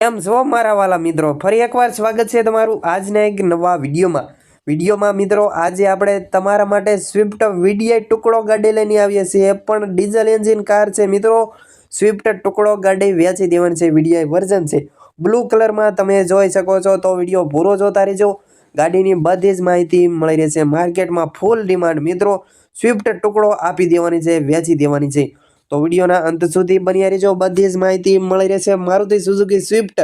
કેમ જો મારા વાલા મિત્રો, ફરી એકવાર સ્વાગત છે તમારું આજના એક નવા વિડીયોમાં. વિડીયોમાં મિત્રો, આજે આપણે તમારા માટે સ્વિફ્ટ વીડીઆઈ ટુકડો ગાડી લઈને આવીએ છીએ. પણ ડીઝલ એન્જિન કાર છે મિત્રો. સ્વિફ્ટ ટુકડો ગાડી વેચી દેવાની છે વીડીઆઈ વર્ઝન છે. બ્લુ કલરમાં તમે જોઈ શકો છો તો વીડિયો પૂરો જોતા રહેજો. ગાડીની બધી જ માહિતી મળી રહેશે. માર્કેટમાં ફૂલ ડિમાન્ડ મિત્રો. સ્વિફ્ટ ટુકડો આપી દેવાની છે, વેચી દેવાની છે. તો વિડીયોના અંત સુધી બન્યા રહેજો. બધી જ માહિતી મળી રહેશે. મારુતિ સુઝુકી સ્વિફ્ટ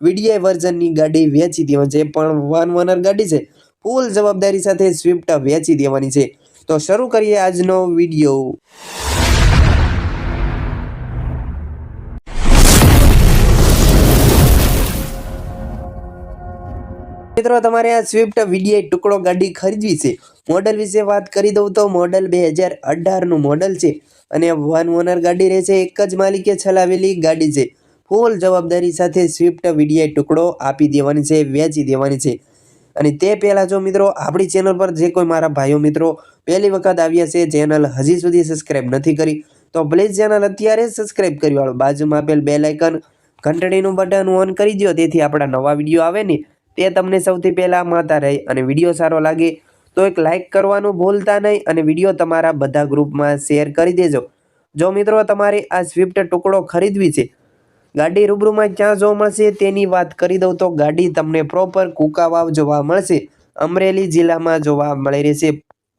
વીડીઆઈ વર્ઝનની ગાડી વેચી દેવાની છે. પણ વન વનર ગાડી છે. ફૂલ જવાબદારી સાથે સ્વિફ્ટ વેચી દેવાની છે. તો શરૂ કરીએ આજનો વીડિયો. મિત્રો, તમારે આ સ્વિફ્ટ વીડીઆઈ ટુકડો ગાડી ખરીદવી છે. મોડલ વિશે વાત કરી દઉં તો મોડલ બે હજાર અઢારનું મોડલ છે. અને વન ઓનર ગાડી રહે છે, એક જ માલિકે ચલાવેલી ગાડી છે. ફૂલ જવાબદારી સાથે સ્વિફ્ટ વીડીઆઈ ટુકડો આપી દેવાની છે, વેચી દેવાની છે. અને તે પહેલાં જો મિત્રો, આપણી ચેનલ પર જે કોઈ મારા ભાઈઓ મિત્રો પહેલી વખત આવ્યા છે ચેનલ હજી સુધી સબસ્ક્રાઈબ નથી કરી, તો પ્લીઝ ચેનલ અત્યારે સબસ્ક્રાઈબ કરી વાળો. બાજુમાં આપેલ બે લાઇકન ઘંટડીનું બટન ઓન કરી દો તેથી આપણા નવા વીડિયો આવે ને, તે તમને સૌથી પહેલાં મળતા રહે અને વીડિયો સારો લાગે તો એક લાઇક કરવાનું ભૂલતા નહીં અને વીડિયો તમારા બધા ગ્રુપમાં શેર કરી દેજો. જો મિત્રો તમારે આ સ્વિફ્ટ ટુકડો ખરીદવી છે, ગાડી રૂબરૂમાં ક્યાં જોવા મળશે તેની વાત કરી દઉં તો ગાડી તમને પ્રોપર કુકાવાવ જોવા મળશે. અમરેલી જિલ્લામાં જોવા મળી રહેશે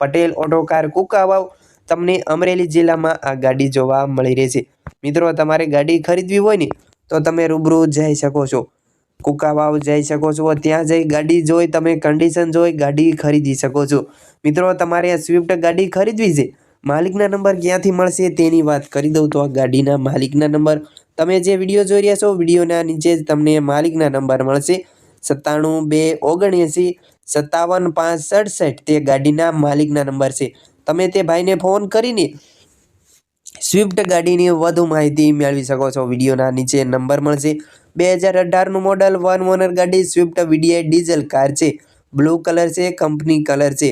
પટેલ ઓટોકાર કુકાવાવ. તમને અમરેલી જિલ્લામાં આ ગાડી જોવા મળી રહેશે. મિત્રો, તમારે ગાડી ખરીદવી હોય ને, તો તમે રૂબરૂ જઈ શકો છો. કુકાવાવ જઈ શકો છો. ત્યાં જઈ ગાડી જોઈ, તમે કન્ડિશન જોઈ, ગાડી ખરીદી શકો છો. મિત્રો, તમારે સ્વિફ્ટ ગાડી ખરીદવી છે? માલિકના નંબર ક્યાંથી મળશે તેની વાત કરી દઉં તો આ ગાડીના માલિકના નંબર. તમે જે વીડિયો જોઈ રહ્યા છો, વિડીયોના નીચે જ તમને માલિકના નંબર મળશે. સત્તાણું બે ઓગણએંસી સત્તાવન પાંચ સડસઠ તે ગાડીના માલિકના નંબર છે. તમે તે ભાઈને ફોન કરીને સ્વિફ્ટ ગાડીની વધુ માહિતી મેળવી શકો છો. વિડીયોના નીચે નંબર મળશે. બે હજાર અઢારનું મોડલ વન ઓનર ગાડી સ્વિફ્ટ વીડીઆઈ ડીઝલ કાર છે. બ્લુ કલર છે કંપની કલર છે.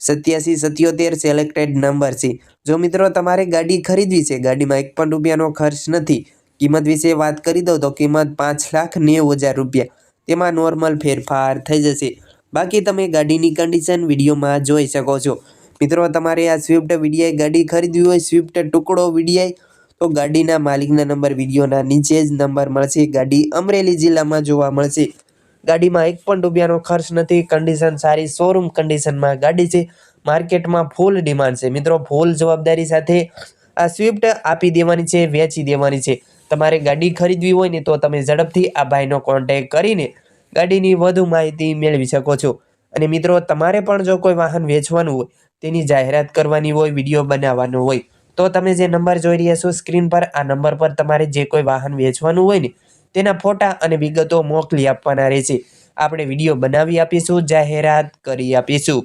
સત્યાસી, સત્યોતેર સિલેક્ટેડ નંબર છે. જો મિત્રો, તમારે ગાડી ખરીદવી છે, ગાડીમાં એક પણ રૂપિયાનો ખર્ચ નથી. કિંમત વિશે વાત કરી દઉં તો કિંમત પાંચ લાખ નેવું હજાર રૂપિયા. તેમાં નોર્મલ ફેરફાર થઈ જશે. બાકી તમે ગાડીની કન્ડિશન વિડીયોમાં જોઈ શકો છો. મિત્રો, તમારે આ સ્વિફ્ટ વીડીઆઈ ગાડી ખરીદવી હોય સ્વિફ્ટ ટુકડો વીડીઆઈ તો ગાડીના માલિકના નંબર, વિડીયોના નીચે જ નંબર મળશે. ગાડી અમરેલી જિલ્લામાં જોવા મળશે. ગાડીમાં એક પણ રૂપિયાનો ખર્ચ નથી. કન્ડિશન સારી શોરૂમ કન્ડિશનમાં ગાડી છે. માર્કેટમાં ફૂલ ડિમાન્ડ છે. મિત્રો ફૂલ જવાબદારી સાથે આ સ્વિફ્ટ આપી દેવાની છે, વેચી દેવાની છે. તમારે ગાડી ખરીદવી હોય ને તો તમે ઝડપથી આ ભાઈનો કોન્ટેક કરીને ગાડીની વધુ માહિતી મેળવી શકો છો. અને મિત્રો, તમારે પણ જો કોઈ વાહન વેચવાનું હોય, તેની જાહેરાત કરવાની હોય, વીડિયો બનાવવાનો હોય તો તમે જે નંબર જોઈ રહ્યા છો સ્ક્રીન પર, આ નંબર પર તમારે જે કોઈ વાહન વેચવાનું હોય ને, તેના ફોટા અને વિગતો મોકલી આપવાના રહેશે. આપણે વીડિયો બનાવી આપીશું. જાહેરાત કરી આપીશું.